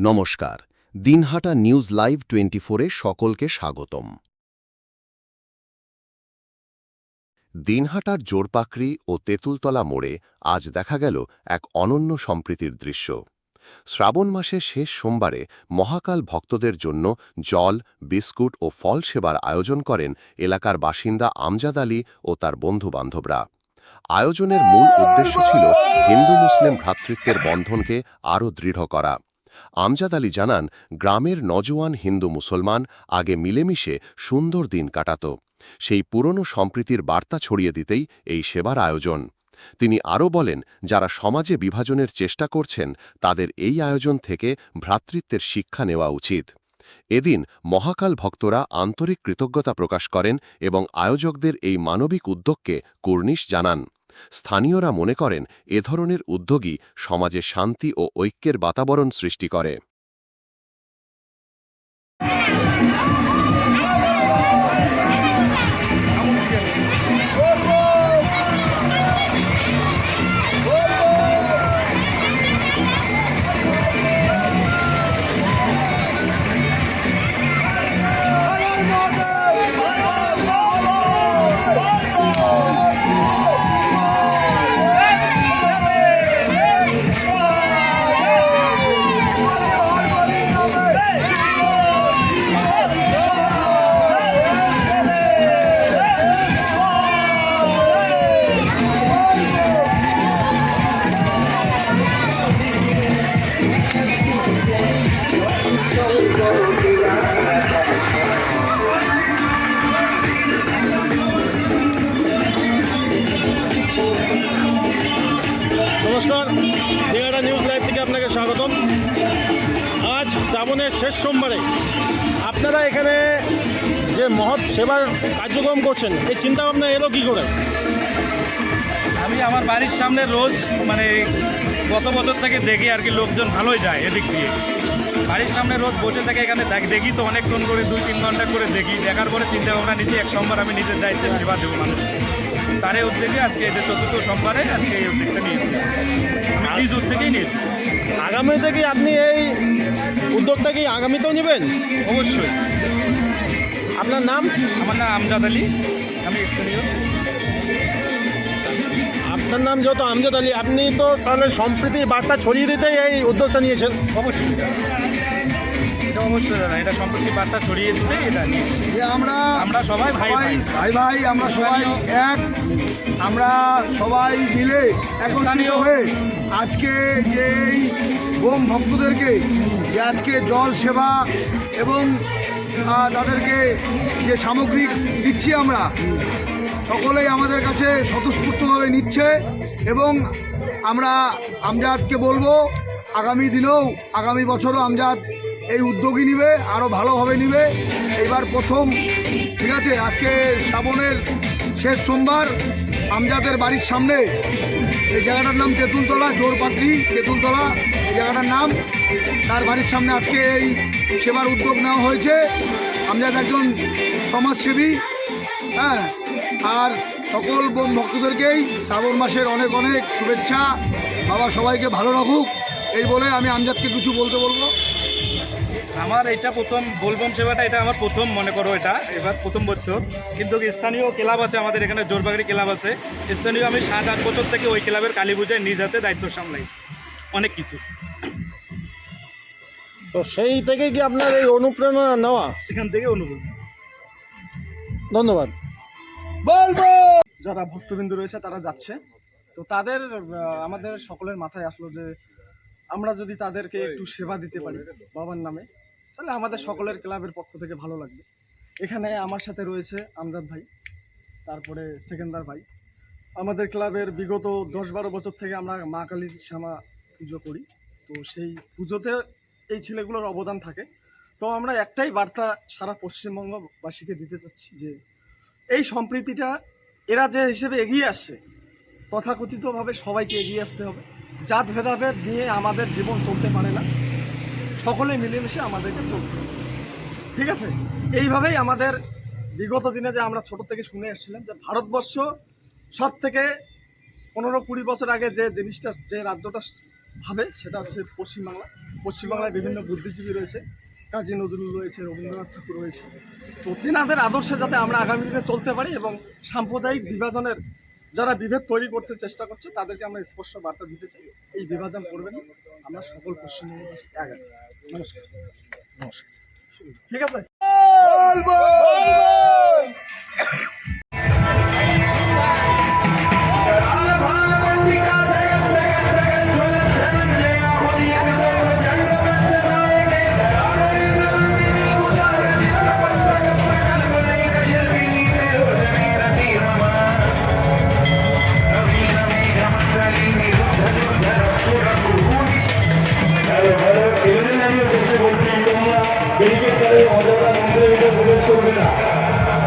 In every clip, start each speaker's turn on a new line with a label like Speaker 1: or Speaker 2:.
Speaker 1: নমস্কার। Dinhata news live twenty ফোরে সকলকে স্বাগতম। দিনহাটার জোরপাকড়ি ও তেঁতুলতলা মোড়ে আজ দেখা গেল এক অনন্য সম্প্রীতির দৃশ্য। শ্রাবণ মাসের শেষ সোমবারে মহাকাল ভক্তদের জন্য জল, বিস্কুট ও ফল সেবার আয়োজন করেন এলাকার বাসিন্দা আমজাদ আলী ও তার বন্ধুবান্ধবরা। আয়োজনের মূল উদ্দেশ্য ছিল হিন্দু মুসলিম ভ্রাতৃত্বের বন্ধনকে আরও দৃঢ় করা। আমজাদ আলী জানান, গ্রামের নজওয়ান হিন্দু মুসলমান আগে মিলেমিশে সুন্দর দিন কাটাত। সেই পুরনো সম্প্রীতির বার্তা ছড়িয়ে দিতেই এই সেবার আয়োজন। তিনি আরও বলেন, যারা সমাজে বিভাজনের চেষ্টা করছেন, তাদের এই আয়োজন থেকে ভ্রাতৃত্বের শিক্ষা নেওয়া উচিত। এদিন মহাকাল ভক্তরা আন্তরিক কৃতজ্ঞতা প্রকাশ করেন এবং আয়োজকদের এই মানবিক উদ্যোগকে কুর্নিশ জানান। স্থানীয়রা মনে করেন এ ধরনের উদ্যোগই সমাজে শান্তি ও ঐক্যের বাতাবরণ সৃষ্টি করে।
Speaker 2: শ্রাবণের শেষ সোমবারে আপনারা এখানে যে মহৎ সেবার কার্যক্রম করছেন, এই চিন্তা ভাবনা এলো কী করে?
Speaker 3: আমি আমার বাড়ির সামনে রোজ মানে গত বছর থেকে দেখি আর কি লোকজন ভালোই যায় এদিক দিয়ে। বাড়ির সামনে রোজ বসে থেকে এখানে দেখ- তো অনেকক্ষণ করে, দুই তিন ঘণ্টা করে দেখি। দেখার পরে চিন্তা ভাবনা নিচ্ছি এক সোমবার আমি নিজের দায়িত্বে সেবা দেবো মানুষকে। তারই উদ্যোগে আজকে যে চতুর্থ সোমবারে আজকে এই উদ্যোগটা নিজ উদ্যোগেই নিয়েছি।
Speaker 2: আগামীতে কি আপনি এই উদ্যোগটা কি আগামীতেও নেবেন?
Speaker 3: অবশ্যই।
Speaker 2: আপনার নাম?
Speaker 3: আমার নাম আমজাদ আলী। আমি স্থানীয়।
Speaker 2: আপনার নাম যেহেতু আমজাদ আলী আপনি তো তাহলে সম্প্রীতি বার্তা ছড়িয়ে দিতেই এই উদ্যোগটা নিয়েছেন।
Speaker 3: অবশ্যই। এটা অবশ্যই দাদা এটা সম্পত্তি বার্তা ছড়িয়ে দিতে এটা নিয়েছি
Speaker 4: যে আমরা
Speaker 3: আমরা সবাই ভাই ভাই।
Speaker 4: ভাই ভাই আমরা সবাই এক আমরা সবাই মিলে একত্রিত হয়ে আজকে যে এই বোম ভক্তদেরকে যে আজকে জল সেবা এবং তাদেরকে যে সামগ্রী দিচ্ছি আমরা সকলেই আমাদের কাছে স্বতঃস্ফূর্তভাবে নিচ্ছে এবং আমরা আমজাদকে বলব আগামী দিনেও আগামী বছরও আমজাদ এই উদ্যোগই নিবে আরও ভালোভাবে নিবে। এবার প্রথম, ঠিক আছে, আজকে শ্রাবণের শেষ সোমবার, আমজাদের বাড়ির সামনে। এই জায়গাটার নাম তেঁতুলতলা জোরপাত্রি তেঁতুলতলা, এই জায়গাটার নাম। তার বাড়ির সামনে আজকে এই সেবার উদ্যোগ নেওয়া হয়েছে। আমজাদ একজন সমাজসেবী হ্যাঁ আর সকল বোম ভক্তদেরকেই শ্রাবণ মাসের অনেক অনেক শুভেচ্ছা। বাবা সবাইকে ভালো রাখুক। এই বলে আমি আমজাদকে কিছু বলতে বলব।
Speaker 3: আমার এটা প্রথম বোলবম সেবাটা এটা আমার প্রথম মনে করো এটা এবার প্রথম বছর। কিন্তু স্থানীয় ক্লাব আছে আমাদের এখানে জোরবাগড়ি ক্লাব আছে। স্থানীয় আমি সাত আট বছর থেকে ওই ক্লাবের কালী পূজায় নিজ হাতে দায়িত্ব সামলাই। অনেক কিছু।
Speaker 2: তো সেই থেকে কি আপনার এই অনুপ্রেরণা নেওয়া?
Speaker 3: সেখান থেকে অনুভব
Speaker 2: ধন্যবাদ।
Speaker 4: বলব
Speaker 5: যারা ভক্তবিন্দু রয়েছে তারা যাচ্ছে। তো তাদের আমাদের সকলের মাথায় আসলো যে আমরা যদি তাদেরকে একটু সেবা দিতে পারি বাবার নামে। তাহলে আমাদের সকলের ক্লাবের পক্ষ থেকে ভালো লাগবে। এখানে আমার সাথে রয়েছে আমজাদ ভাই, তারপরে সেকেন্দার ভাই। আমাদের ক্লাবের বিগত দশ বারো বছর থেকে আমরা মা কালীর শ্যামা পুজো করি। তো সেই পুজোতে এই ছেলেগুলোর অবদান থাকে। তো আমরা একটাই বার্তা সারা পশ্চিমবঙ্গবাসীকে দিতে চাচ্ছি যে, এই সম্প্রীতিটা এরা যে হিসেবে এগিয়ে আসছে, তথাকথিতভাবে সবাইকে এগিয়ে আসতে হবে। জাত ভেদাভেদ নিয়ে আমাদের জীবন চলতে পারে না। সকলে মিলেমিশে আমাদেরকে চলতে হবে ঠিক আছে? এইভাবেই আমাদের বিগত দিনে যে আমরা ছোট থেকে শুনে এসেছিলাম যে ভারতবর্ষ সব থেকে পনেরো কুড়ি বছর আগে যে জিনিসটা, যে রাজ্যটা ভাবে, সেটা হচ্ছে পশ্চিমবাংলা। পশ্চিমবাংলায় বিভিন্ন বুদ্ধিজীবী রয়েছে। কাজী নজরুল রয়েছে, রবীন্দ্রনাথ ঠাকুর রয়েছে। তো তেনাদের আদর্শে যাতে আমরা আগামী দিনে চলতে পারি এবং সাম্প্রদায়িক বিভাজনের যারা বিভেদ তৈরি করতে চেষ্টা করছে তাদেরকে আমরা স্পষ্ট বার্তা দিতে চাই এই বিভাজন করবেন। আমরা সকল পশ্চিমবঙ্গবাসী এক আছি। নমস্কার। নমস্কার। ঠিক আছে?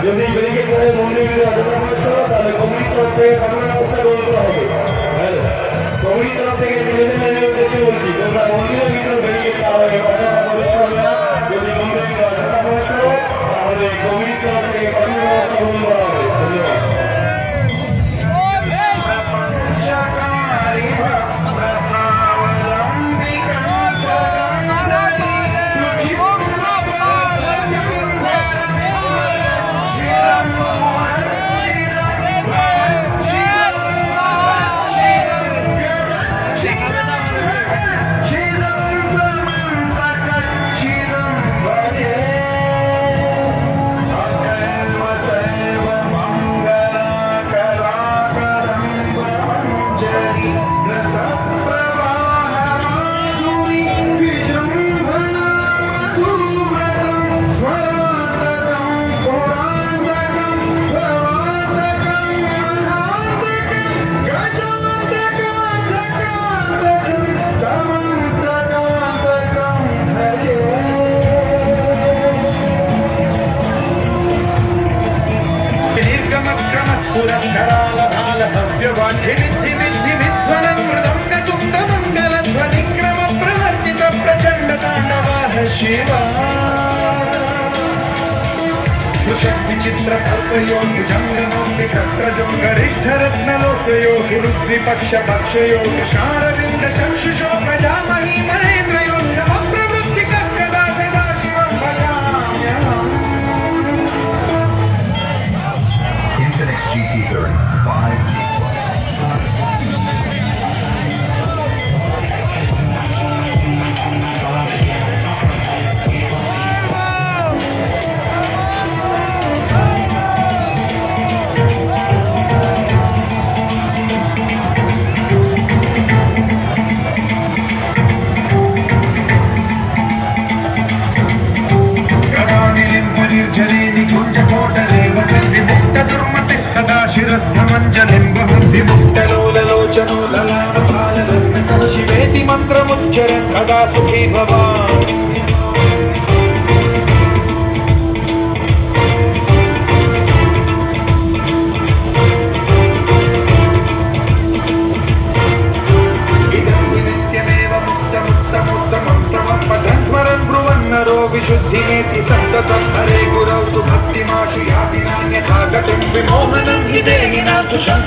Speaker 6: যদি ব্যারিকেড করে মন্দিরে অতটা প্রবেশ করো তাহলে কমিটি তরফ থেকে কঠোর ব্যবস্থা গ্রহণ করা হবে। কমিটি তরফ থেকে বলছি। তোমরা মন্দিরের
Speaker 7: विचित्रकल्पयोऽभुजङ्गमौलिकत्रजो गरिष्ठरत्नलोकयो विरुद्धिपक्षपक्षयो तुषारविन्दचक्षुषो प्रजामही महेन्द्रयो समप्रवृत्तिकप्रदा सदा शिवं भजाम्यहम् నింబ బుద్ధి ముక్తలోల లోచనోల లాభాల శివేతి మంత్రముచ్చరణ సుఖీ భవాన్.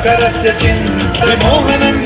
Speaker 7: കരച്ച ചിന്ത മോഹനം